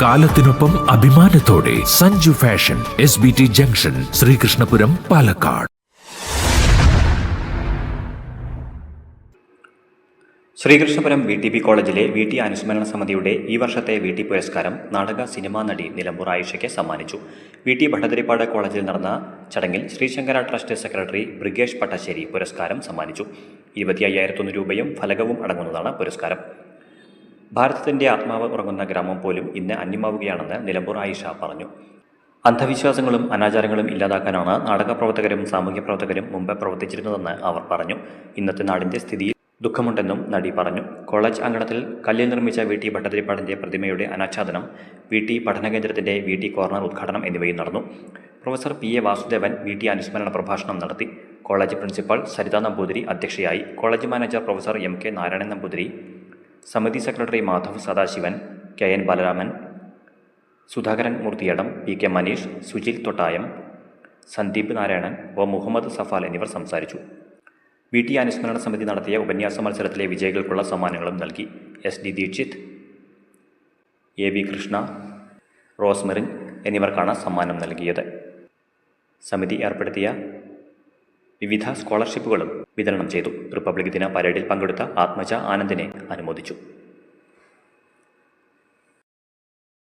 കാലത്തിനൊപ്പം അഭിമാനത്തോടെ Sanju fashion S B T junction Sreekrishnapuram Palakkad. Sreekrishnapuram V T P കോളേജിലെ V T അനുസ്മരണ സമിതിയുടെ ഈ വർഷത്തെ വി ടി പുരസ്കാരം നാടക സിനിമാ നടി നിലമ്പൂർ ആയിഷയ്ക്ക് സമ്മാനിച്ചു. വി ടി ഭട്ടതിരിപ്പാട് കോളേജിൽ നടന്ന ചടങ്ങിൽ ശ്രീശങ്കര ട്രസ്റ്റ് സെക്രട്ടറി ബ്രിഗേഷ് പട്ടശ്ശേരി പുരസ്കാരം സമ്മാനിച്ചു. ഇരുപത്തി അയ്യായിരത്തൊന്ന് രൂപയും ഫലകവും അടങ്ങുന്നതാണ് പുരസ്കാരം. ഭാരതത്തിന്റെ ആത്മാവ് ഉറങ്ങുന്ന ഗ്രാമം പോലും ഇന്ന് അന്യമാവുകയാണെന്ന് നിലമ്പൂർ ആയിഷ പറഞ്ഞു. അന്ധവിശ്വാസങ്ങളും അനാചാരങ്ങളും ഇല്ലാതാക്കാനാണ് നാടക പ്രവർത്തകരും സാമൂഹ്യ പ്രവർത്തകരും മുമ്പ് പ്രവർത്തിച്ചിരുന്നതെന്ന് അവർ പറഞ്ഞു. ഇന്നത്തെ നാടിന്റെ സ്ഥിതിയിൽ ദുഃഖമുണ്ടെന്നും നടി പറഞ്ഞു. കോളേജ് അങ്കണത്തിൽ കല്ലിൽ നിർമ്മിച്ച വി ടി ഭട്ടതിരിപ്പാടിന്റെ പ്രതിമയുടെ അനാച്ഛാദനം വി ടി പഠനകേന്ദ്രത്തിന്റെ വി ടി കോർണർ ഉദ്ഘാടനം എന്നിവയും നടന്നു. Professor P A Vasudevan V T അനുസ്മരണ പ്രഭാഷണം നടത്തി. കോളേജ് പ്രിൻസിപ്പൽ സരിത നമ്പൂതിരി അധ്യക്ഷയായി. College manager professor M K Narayanan Namboothiri. സമിതി secretary Madhav Sadasivan K N Balaraman Sudhakaran Moorthiyadam P K Maneesh Sujil Thottayam Sandeep Narayanan O Muhammad Safal എന്നിവർ സംസാരിച്ചു. V T അനുസ്മരണ സമിതി നടത്തിയ ഉപന്യാസ മത്സരത്തിലെ വിജയികൾക്കുള്ള സമ്മാനങ്ങളും നൽകി. S D Deekshith A V Krishna Rosmerin എന്നിവർക്കാണ് സമ്മാനം നൽകിയത്. സമിതി ഏർപ്പെടുത്തിയ വിവിധ സ്കോളർഷിപ്പുകളും വിതരണം ചെയ്തു. റിപ്പബ്ലിക് ദിന പരേഡിൽ പങ്കെടുത്ത ആത്മജ ആനന്ദിനെ അനുമോദിച്ചു.